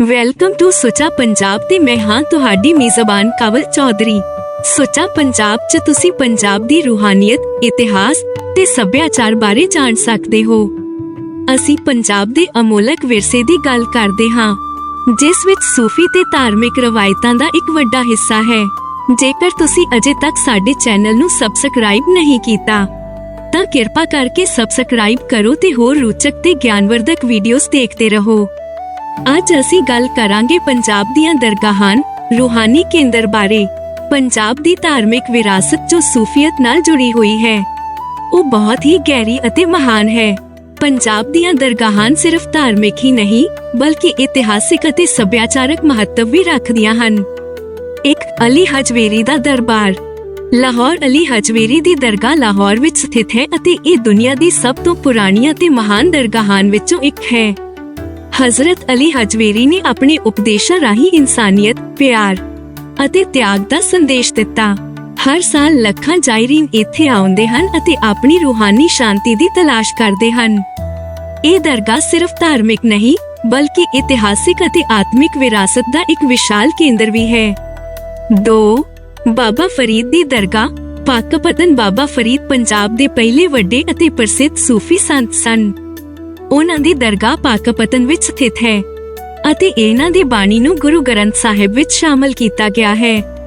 Welcome to ਸੁਚਾ Punjab ਤੇ ਮੈਂ ਹਾਂ ਤੁਹਾਡੀ ਮੇਜ਼ਬਾਨ ਕਵਲ ਚੌਧਰੀ। ਸੁਚਾ ਪੰਜਾਬ 'ਚ ਤੁਸੀਂ ਪੰਜਾਬ ਦੀ ਰੂਹਾਨੀਅਤ, ਇਤਿਹਾਸ ਤੇ ਸੱਭਿਆਚਾਰ ਬਾਰੇ ਜਾਣ ਸਕਦੇ ਹੋ। ਅਸੀਂ ਪੰਜਾਬ ਦੇ ਅਮੋਲਕ ਵਿਰਸੇ ਦੀ ਗੱਲ ਕਰਦੇ ਹਾਂ, ਜਿਸ ਵਿੱਚ ਸੂਫੀ ਤੇ ਧਾਰਮਿਕ ਰਵਾਇਤਾਂ ਦਾ ਇੱਕ ਵੱਡਾ ਹਿੱਸਾ ਹੈ। ਜੇਕਰ ਤੁਸੀਂ ਅਜੇ ਤੱਕ ਸਾਡੇ ਚੈਨਲ ਨੂੰ ਸਬਸਕ੍ਰਾਈਬ ਨਹੀਂ ਕੀਤਾ, ਤਾਂ ਕਿਰਪਾ ਕਰਕੇ ਸਬਸਕ੍ਰਾਈਬ ਕਰੋ ਤੇ ਹੋਰ ਰੋਚਕ ਤੇ ਗਿਆਨਵਰਧਕ ਵੀਡੀਓਜ਼ ਦੇਖਦੇ ਰਹੋ। ਅੱਜ ਅਸੀਂ ਗੱਲ ਕਰਾਂਗੇ ਪੰਜਾਬ ਦੀਆਂ ਦਰਗਾਹਾਂ, ਰੂਹਾਨੀ ਕੇਂਦਰ ਬਾਰੇ। ਪੰਜਾਬ ਦੀ ਧਾਰਮਿਕ ਵਿਰਾਸਤ ਜੋ ਸੂਫੀਅਤ ਨਾਲ ਜੁੜੀ ਹੋਈ ਹੈ, ਉਹ ਬਹੁਤ ਹੀ ਗਹਿਰੀ ਅਤੇ ਮਹਾਨ ਹੈ। ਪੰਜਾਬ ਦੀਆਂ ਦਰਗਾਹਾਂ ਸਿਰਫ ਧਾਰਮਿਕ ਹੀ ਨਹੀਂ, ਬਲਕਿ ਇਤਿਹਾਸਿਕ ਅਤੇ ਸੱਭਿਆਚਾਰਕ ਮਹੱਤਵ ਵੀ ਰੱਖਦੀਆਂ ਹਨ। ਇੱਕ ਅਲੀ ਹਜਵੇਰੀ ਦਾ ਦਰਬਾਰ। ਲਾਹੌਰ ਅਲੀ ਹਜਵੇਰੀ ਦੀ ਦਰਗਾਹ ਲਾਹੌਰ ਵਿੱਚ ਸਥਿਤ ਹੈ ਅਤੇ ਇਹ ਦੁਨੀਆ ਦੀ ਸਭ ਤੋਂ ਪੁਰਾਣੀ ਅਤੇ ਮਹਾਨ ਦਰਗਾਹਾਂ ਵਿੱਚੋਂ ਇੱਕ ਹੈ। ਹਜ਼ਰਤ ਅਲੀ ਹਜਵੇਰੀ ਨੇ ਆਪਣੇ ਉਪਦੇਸ਼ਾਂ ਰਾਹੀਂ ਇਨਸਾਨੀਅਤ, ਪਿਆਰ ਅਤੇ ਤਿਆਗ ਦਾ ਸੰਦੇਸ਼ ਦਿੱਤਾ। ਹਰ ਸਾਲ ਲੱਖਾਂ ਜਾਇਰੀਨ ਇੱਥੇ ਆਉਂਦੇ ਹਨ ਅਤੇ ਆਪਣੀ ਰੂਹਾਨੀ ਸ਼ਾਂਤੀ ਦੀ ਤਲਾਸ਼ ਕਰਦੇ ਹਨ। ਇਹ ਦਰਗਾਹ ਸਿਰਫ ਧਾਰਮਿਕ ਨਹੀਂ, ਬਲਕਿ ਇਤਿਹਾਸਿਕ ਅਤੇ ਆਤਮਿਕ ਵਿਰਾਸਤ ਦਾ ਇੱਕ ਵਿਸ਼ਾਲ ਕੇਂਦਰ ਵੀ ਹੈ। 2 ਬਾਬਾ ਫਰੀਦ ਦੀ ਦਰਗਾਹ ਪਾਕਪਤਨ ਬਾਬਾ ਫਰੀਦ ਪੰਜਾਬ ਦੇ ਪਹਿਲੇ ਵੱਡੇ ਅਤੇ ਪ੍ਰਸਿੱਧ ਸੂਫੀ ਸੰਤ ਸਨ। ਉਹਨਾਂ ਦੀ ਦਰਗਾਹ ਪਾਕਪਤਨ ਵਿੱਚ ਸਥਿਤ ਹੈ ਅਤੇ ਇਹਨਾਂ ਦੀ ਬਾਣੀ ਨੂੰ ਗੁਰੂ ਗ੍ਰੰਥ ਸਾਹਿਬ ਵਿੱਚ ਸ਼ਾਮਲ ਕੀਤਾ ਗਿਆ ਹੈ।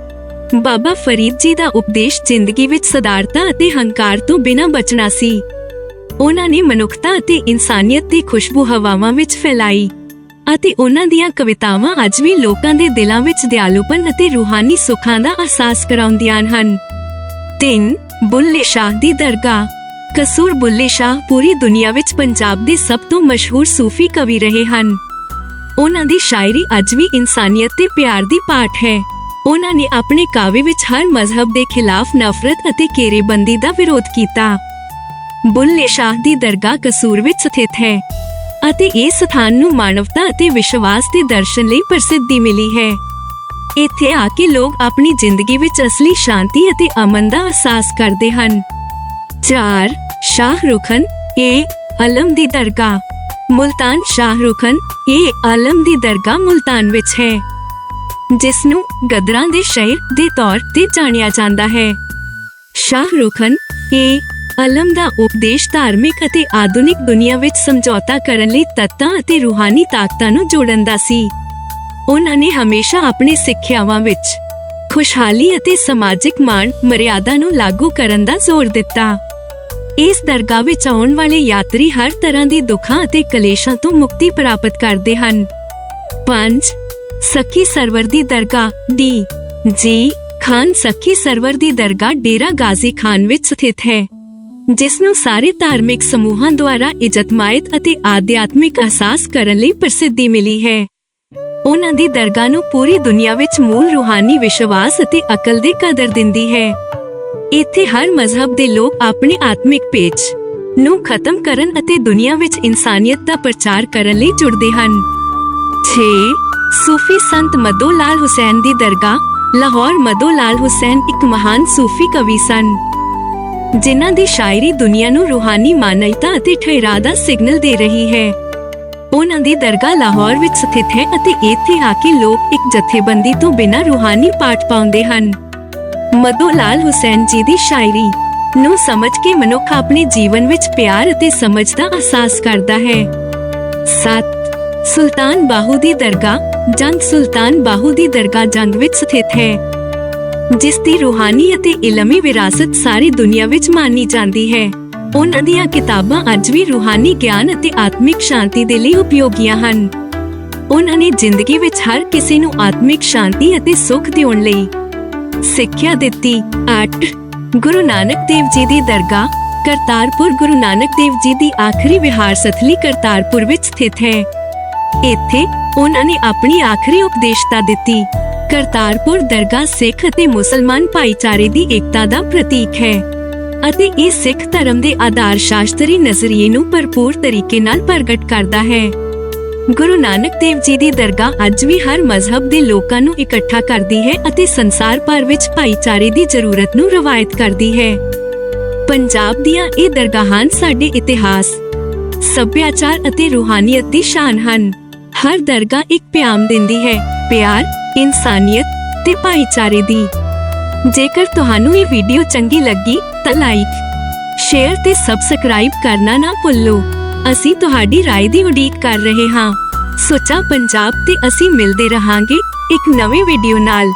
ਬਾਬਾ ਫਰੀਦ ਜੀ ਦਾ ਉਪਦੇਸ਼ ਜ਼ਿੰਦਗੀ ਵਿੱਚ ਸਦਾਰਤਾ ਅਤੇ ਹੰਕਾਰ ਤੋਂ ਬਿਨਾਂ ਬਚਣਾ ਸੀ। ਉਹਨਾਂ ਨੇ ਮਨੁੱਖਤਾ ਅਤੇ ਇਨਸਾਨੀਅਤ ਦੀ ਖੁਸ਼ਬੂ ਹਵਾਵਾਂ ਵਿੱਚ ਫੈਲਾਈ ਅਤੇ ਉਹਨਾਂ ਦੀਆਂ ਕਵਿਤਾਵਾਂ ਅੱਜ ਵੀ ਲੋਕਾਂ ਦੇ ਦਿਲਾਂ ਵਿੱਚ ਦਿਆਲੂਪਨ ਅਤੇ ਰੂਹਾਨੀ ਸੁੱਖਾਂ ਦਾ ਅਹਿਸਾਸ ਕਰਾਉਂਦੀਆਂ ਹਨ। 3 ਬੁੱਲੇ ਸ਼ਾਹ ਦੀ ਦਰਗਾਹ। ਕਸੂਰ ਬੁੱਲੇ ਸ਼ਾਹ ਪੂਰੀ ਦੁਨੀਆ ਵਿੱਚ ਪੰਜਾਬ ਦੇ ਸਭ ਤੋਂ ਮਸ਼ਹੂਰ ਸੂਫੀ ਕਵੀ ਰਹੇ ਹਨ। ਉਹਨਾਂ ਦੀ ਸ਼ਾਇਰੀ ਅੱਜ ਵੀ ਇਨਸਾਨੀਅਤ ਤੇ ਪਿਆਰ ਦੀ ਪਾਠ ਹੈ। ਉਹਨਾਂ ਨੇ ਆਪਣੇ ਕਾਵਿ ਵਿੱਚ ਹਰ ਮਜ਼ਹਬ ਦੇ ਖਿਲਾਫ ਨਫ਼ਰਤ ਅਤੇ ਕੇਰੇਬੰਦੀ ਦਾ ਵਿਰੋਧ ਕੀਤਾ। ਬੁੱਲੇ ਸ਼ਾਹ ਦੀ ਦਰਗਾਹ ਕਸੂਰ ਵਿੱਚ ਸਥਿਤ ਹੈ ਅਤੇ ਇਸ ਸਥਾਨ ਨੂੰ ਮਾਨਵਤਾ ਅਤੇ ਵਿਸ਼ਵਾਸ ਦੇ ਦਰਸ਼ਨ ਲਈ ਪ੍ਰਸਿੱਧੀ ਮਿਲੀ ਹੈ। ਇੱਥੇ ਆ ਕੇ ਲੋਕ ਆਪਣੀ ਜ਼ਿੰਦਗੀ ਵਿੱਚ ਅਸਲੀ ਸ਼ਾਂਤੀ ਅਤੇ ਅਮਨ ਦਾ ਅਹਿਸਾਸ ਕਰਦੇ ਹਨ। 4 ਸ਼ਾਹ ਰੁਖਨ ਏ ਅਲਮ ਦੀ ਦਰਗਾਹ। ਮੁਲਤਾਨ ਸ਼ਾਹ ਰੁਖਨ ਏ ਆਲਮ ਦੀ ਦਰਗਾਹ ਮੁਲਤਾਨ ਵਿੱਚ ਹੈ ਜਿਸ ਨੂੰ ਗਦਰਾਂ ਦੇ ਸ਼ਹਿਰ ਦੇ ਤੌਰ ਤੇ ਜਾਣਿਆ ਜਾਂਦਾ ਹੈ। ਸ਼ਾਹ ਏ ਅਲਮ ਦਾ ਉਪਦੇਸ਼ ਧਾਰਮਿਕ ਅਤੇ ਆਧੁਨਿਕ ਦੁਨੀਆ ਵਿੱਚ ਸਮਝੌਤਾ ਕਰਨ ਲਈ ਤੱਤਾਂ ਅਤੇ ਰੂਹਾਨੀ ਤਾਕਤਾਂ ਨੂੰ ਜੋੜਨ ਦਾ ਸੀ। ਉਹਨਾਂ ਨੇ ਹਮੇਸ਼ਾ ਆਪਣੇ ਸਿੱਖਿਆਵਾਂ ਵਿੱਚ ਖੁਸ਼ਹਾਲੀ ਅਤੇ ਸਮਾਜਿਕ ਮਾਣ, ਮਰਿਆਦਾ ਨੂੰ ਲਾਗੂ ਕਰਨ ਦਾ ਜ਼ੋਰ ਦਿੱਤਾ। ਇਸ ਦਰਗਾਹ ਵਿੱਚ ਆਉਣ ਵਾਲੇ ਯਾਤਰੀ ਹਰ ਤਰ੍ਹਾਂ ਦੇ ਦੁੱਖਾਂ ਅਤੇ ਕਲੇਸ਼ਾਂ ਤੋਂ ਮੁਕਤੀ ਪ੍ਰਾਪਤ ਕਰਦੇ ਹਨ। 5 ਸਖੀ ਸਰਵਰ ਦੀ ਦਰਗਾਹ। ਡੀ, ਜੀ, ਖਾਨ ਸਖੀ ਸਰਵਰ ਦੀ ਦਰਗਾਹ ਡੇਰਾ ਗਾਜ਼ੀ ਖਾਨ ਵਿੱਚ ਸਥਿਤ ਹੈ, ਜਿਸ ਨੂੰ ਸਾਰੇ ਧਾਰਮਿਕ ਸਮੂਹਾਂ ਦੁਆਰਾ ਇਜ਼ਤਮਾਇਤ ਅਤੇ ਆਧਿਆਤਮਿਕ ਅਹਿਸਾਸ ਕਰਨ ਲਈ ਪ੍ਰਸਿੱਧੀ ਮਿਲੀ ਹੈ। ਉਹਨਾਂ ਦੀ ਦਰਗਾਹ ਨੂੰ ਪੂਰੀ ਦੁਨੀਆ ਵਿੱਚ ਮੂਲ ਰੂਹਾਨੀ ਵਿਸ਼ਵਾਸ ਅਤੇ ਅਕਲ ਦੀ ਕਦਰ ਦਿੰਦੀ ਹੈ। ਇੱਥੇ ਹਰ ਮਜ਼ਹਬ ਦੇ ਲੋਕ ਆਪਣੇ ਆਤਮਿਕ ਪੇਚ ਨੂੰ ਖਤਮ ਕਰਨ ਅਤੇ ਦੁਨੀਆ ਵਿੱਚ ਇਨਸਾਨੀਅਤ ਦਾ ਪ੍ਰਚਾਰ ਕਰਨ ਲਈ ਜੁੜਦੇ ਹਨ। 6 ਸੂਫੀ ਸੰਤ ਮਦੋ ਲਾਲ ਹੁਸੈਨ ਦੀ ਦਰਗਾਹ, ਲਾਹੌਰ ਮਦੋ ਲਾਲ ਹੁਸੈਨ ਇੱਕ ਮਹਾਨ ਸੂਫੀ ਕਵੀ ਸਨ, ਜਿਨ੍ਹਾਂ ਦੀ ਸ਼ਾਇਰੀ ਦੁਨੀਆ ਨੂੰ ਰੂਹਾਨੀ ਮਾਨਵਤਾ ਅਤੇ ਠਹਿਰਾ ਦਾ ਸਿਗਨਲ ਦੇ ਰਹੀ ਹੈ। ਉਹਨਾਂ ਦੀ ਦਰਗਾਹ ਲਾਹੌਰ ਵਿੱਚ ਸਥਿਤ ਹੈ ਅਤੇ ਇੱਥੇ ਆ ਕੇ ਲੋਕ ਇੱਕ ਜਥੇਬੰਦੀ ਤੋਂ ਬਿਨਾਂ ਰੂਹਾਨੀ ਪਾਠ ਪਾਉਂਦੇ ਹਨ। ਮਦੋ ਲਾਲ ਹੁਸੈਨ ਜੀ ਦੀ ਸ਼ਾਇਰੀ ਨੂੰ ਸਮਝ ਕੇ ਮਨੁੱਖ ਆਪਣੇ ਜੀਵਨ ਵਿੱਚ ਪਿਆਰ ਅਤੇ ਸਮਝ ਦਾ ਅਹਿਸਾਸ ਕਰਦਾ ਹੈ। 7 ਸੁਲਤਾਨ ਬਾਹੂ ਦੀ ਦਰਗਾਹ, ਜੰਗ ਸੁਲਤਾਨ ਬਾਹੂ ਦੀ ਦਰਗਾਹ ਜੰਗ ਵਿੱਚ ਸਥਿਤ ਹੈ, ਜਿਸ ਦੀ ਰੂਹਾਨੀ ਅਤੇ ਇਲਮੀ ਵਿਰਾਸਤ ਸਾਰੀ ਦੁਨੀਆ ਵਿੱਚ ਮਾਨੀ ਜਾਂਦੀ ਹੈ। ਉਹਨਾਂ ਦੀਆਂ ਕਿਤਾਬਾਂ ਅੱਜ ਵੀ ਰੂਹਾਨੀ ਗਿਆਨ ਅਤੇ ਆਤਮਿਕ ਸ਼ਾਂਤੀ ਦੇ ਲਈ ਉਪਯੋਗੀਆਂ ਹਨ। ਉਹਨਾਂ ਨੇ ਜ਼ਿੰਦਗੀ ਵਿੱਚ ਹਰ ਕਿਸੇ ਨੂੰ ਆਤਮਿਕ ਸ਼ਾਂਤੀ ਅਤੇ ਸੁੱਖ ਦਿਉਣ ਲਈ ਸਿੱਖਿਆ ਦਿੱਤੀ। 8 ਗੁਰੂ ਨਾਨਕ ਦੇਵ ਜੀ ਦੀ ਦਰਗਾਹ, ਕਰਤਾਰਪੁਰ ਗੁਰੂ ਨਾਨਕ ਦੇਵ ਜੀ ਦੀ ਆਖਰੀ ਵਿਹਾਰ ਸਥਲੀ ਕਰਤਾਰਪੁਰ ਵਿੱਚ ਸਥਿਤ ਹੈ। ਇੱਥੇ ਉਹਨਾਂ ਨੇ ਆਪਣੀ ਆਖਰੀ ਉਪਦੇਸ਼ਤਾ ਦਿੱਤੀ। ਕਰਤਾਰਪੁਰ ਦਰਗਾਹ ਸਿੱਖ ਅਤੇ ਮੁਸਲਮਾਨ ਭਾਈਚਾਰੇ ਦੀ ਏਕਤਾ ਦਾ ਪ੍ਰਤੀਕ ਹੈ ਅਤੇ ਇਹ ਸਿੱਖ ਧਰਮ ਦੇ ਆਧਾਰ ਸ਼ਾਸਤਰੀ ਨਜ਼ਰੀਏ ਨੂੰ ਭਰਪੂਰ ਤਰੀਕੇ ਨਾਲ ਪ੍ਰਗਟ ਕਰਦਾ ਹੈ। ਗੁਰੂ ਨਾਨਕ ਦੇਵ ਜੀ ਦੀ ਦਰਗਾਹ ਅੱਜ ਵੀ ਹਰ ਮਜ਼ਹਬ ਦੇ ਲੋਕਾਂ ਨੂੰ ਇਕੱਠਾ ਕਰਦੀ ਹੈ ਅਤੇ ਸੰਸਾਰ ਭਰ ਵਿੱਚ ਭਾਈਚਾਰੇ ਦੀ ਜ਼ਰੂਰਤ ਨੂੰ ਰਵਾਇਤ ਕਰਦੀ ਹੈ। ਪੰਜਾਬ ਦੀਆਂ ਇਹ ਦਰਗਾਹਾਂ ਸਾਡੇ ਇਤਿਹਾਸ, ਸੱਭਿਆਚਾਰ ਅਤੇ ਰੂਹਾਨੀਅਤ ਦੀ ਸ਼ਾਨ ਹਨ। ਹਰ ਦਰਗਾਹ ਇੱਕ ਪਿਆਮ ਦਿੰਦੀ ਹੈ, ਪਿਆਰ, ਇਨਸਾਨੀਅਤ ਤੇ ਭਾਈਚਾਰੇ ਦੀ। ਜੇਕਰ ਤੁਹਾਨੂੰ ਇਹ ਵੀਡੀਓ ਚੰਗੀ ਲੱਗੀ ਤਾਂ ਲਾਈਕ ਸ਼ੇਅਰ ਤੇ ਸਬਸਕ੍ਰਾਈਬ ਕਰਨਾ ਨਾ ਭੁੱਲੋ। ਅਸੀਂ ਤੁਹਾਡੀ رائے ਦੀ ਉਡੀਕ ਕਰ ਰਹੇ ਹਾਂ ਸੋਚਾ ਪੰਜਾਬ ਤੇ ਅਸੀਂ ਮਿਲਦੇ ਰਹਾਂਗੇ ਇੱਕ ਨਵੇਂ ਵੀਡੀਓ ਨਾਲ